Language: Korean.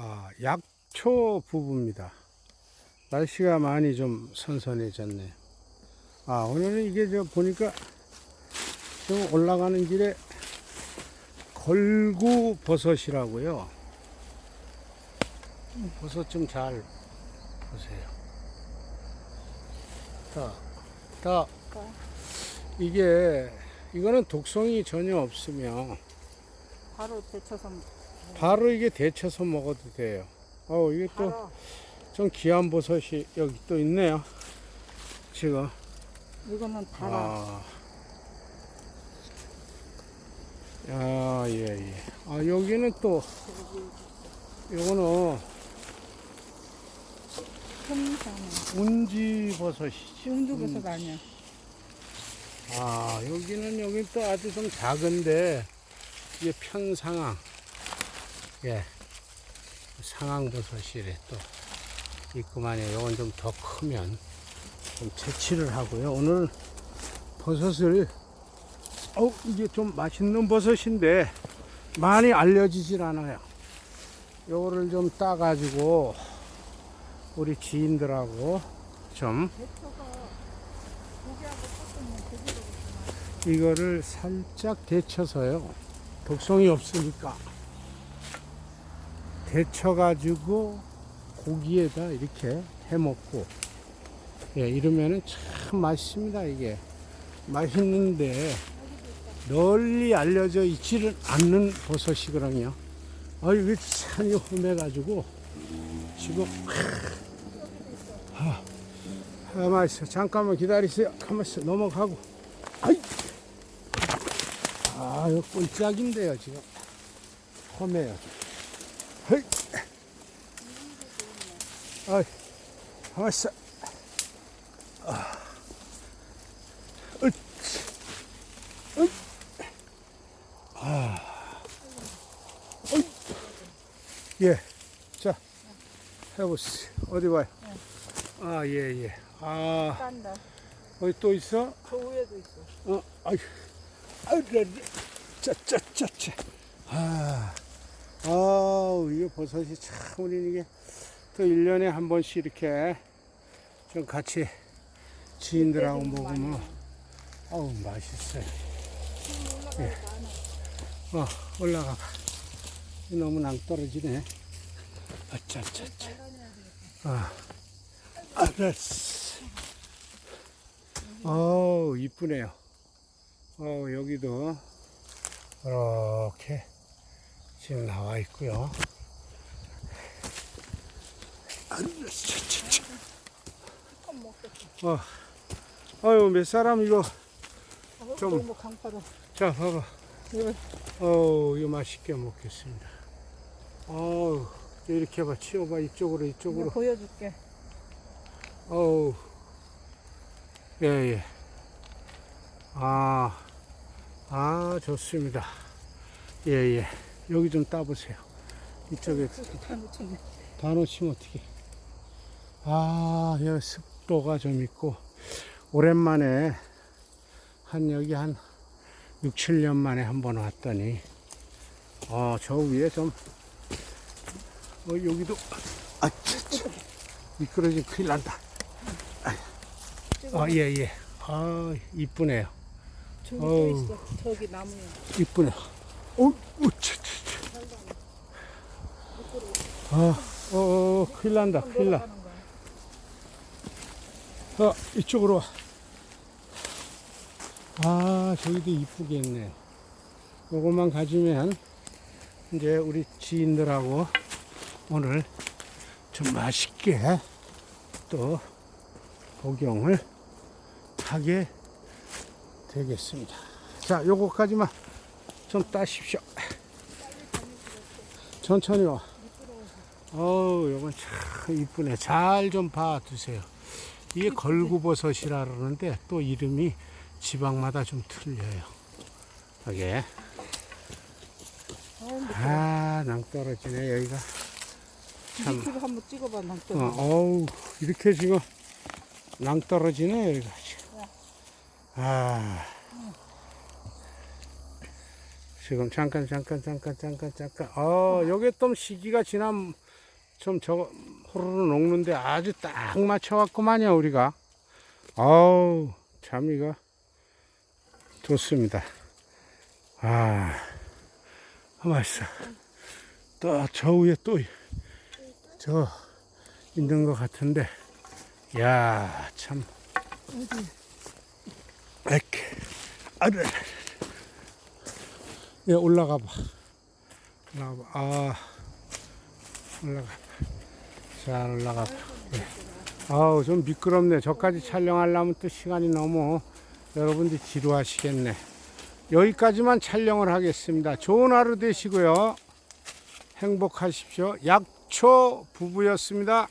아, 약초 부부입니다. 날씨가 많이 좀 선선해졌네. 아, 오늘은 이게 저 보니까 좀 올라가는 길에 걸구 버섯이라고요. 버섯 좀 잘 보세요. 다, 다, 이게, 이거는 독성이 전혀 없으며, 바로 데쳐서 바로 이게 데쳐서 먹어도 돼요. 어, 이게 또 좀 귀한 버섯이 여기 또 있네요. 지금. 이거는 달아 아. 아, 예, 예. 아, 여기는 또, 요거는 운지 버섯이지. 운두버섯 아니야 아, 여기는, 여기 또 아주 좀 작은데, 이게 편상황. 예. 상황버섯이래 또 있구만요. 요건 좀 더 크면 좀 채취를 하고요. 오늘 버섯을, 어 이게 좀 맛있는 버섯인데, 많이 알려지질 않아요. 요거를 좀 따가지고, 우리 지인들하고 좀 이거를 살짝 데쳐서요. 독성이 없으니까. 데쳐가지고 고기에다 이렇게 해 먹고, 예, 이러면은 참 맛있습니다, 이게. 맛있는데, 널리 알려져 있지는 않는 버섯이거든요. 아, 이게 산이 험해가지고, 지금, 아, 가만 있어. 잠깐만 기다리세요. 가만 있어. 넘어가고. 아이! 아, 이거 꼴짝인데요, 지금. 험해요. 좀. 헤이! 아이, 가만 있어. 아. 으치. 으이. 아. 으이. 예. 자, 해보세요. 어디 봐요? 아, 예, 예. 아, 딴다 어디 또 있어? 저 위에도 있어 어, 아유, 아유, 네, 네. 짜, 짜, 짜, 짜. 아, 아우, 이거 버섯이 참, 우리 이게 또 1년에 한 번씩 이렇게 좀 같이 지인들하고 먹으면, 아우, 맛있어요. 예. 어, 올라가 봐. 너무 낭떨어지네. 아, 짜, 짜, 짜. 아, 알았어. 어우, 이쁘네요. 어, 여기도 이렇게 지금 나와 있고요. 어, 아유, 몇 사람 이거, 좀- 강파다 자, 봐봐. 이거 어우, 이거 맛있게 먹겠습니다. 어우, 이렇게 봐. 치워봐. 이쪽으로, 이쪽으로. 보여줄게 어우, 예, 예. 아, 아, 좋습니다. 예, 예. 여기 좀 따보세요. 이쪽에 다 놓쳤네 다 놓치면 어떡해. 아, 여기 습도가 좀 있고, 오랜만에, 한, 여기 한 6, 7년 만에 한 번 왔더니, 어, 저 위에 좀, 어, 여기도, 아, 차, 차. 미끄러지면 큰일 난다. 아, 예, 예. 아, 이쁘네요. 저기 있어 나무에 이쁘네. 어, 어, 차, 차, 차. 아, 어, 어, 큰일 난다, 큰일 나. 어, 이쪽으로 와. 아, 저기도 이쁘게 있네. 요것만 가지면, 이제 우리 지인들하고 오늘 좀 맛있게 또 복용을 하게 되겠습니다. 자, 요거까지만 좀 따십시오. 천천히 와. 어우, 요건 참 이쁘네. 잘 좀 봐두세요. 이게 걸구버섯이라 그러는데 또 이름이 지방마다 좀 틀려요. 이게 어, 아 낭 떨어지네 여기가 참. 밑으로 한번 찍어봐 낭떠 어, 어우 이렇게 지금 낭 떨어지네 여기가 지금. 아 지금 잠깐 잠깐 잠깐 잠깐 잠깐 어 여기 또 시기가 지난 좀 저거 호로로 녹는데 아주 딱 맞춰갖고만요 우리가. 아우 참 이거 좋습니다. 아 맛있어. 또 저 위에 또 저 있는 것 같은데 야 참. 이렇게 아들 예 올라가 봐 올라가 봐 아 올라가. 잘 올라가 봐 예. 아우 좀 미끄럽네. 저까지 촬영하려면 또 시간이 너무 여러분들 지루하시겠네. 여기까지만 촬영을 하겠습니다. 좋은 하루 되시고요. 행복하십시오. 약초 부부였습니다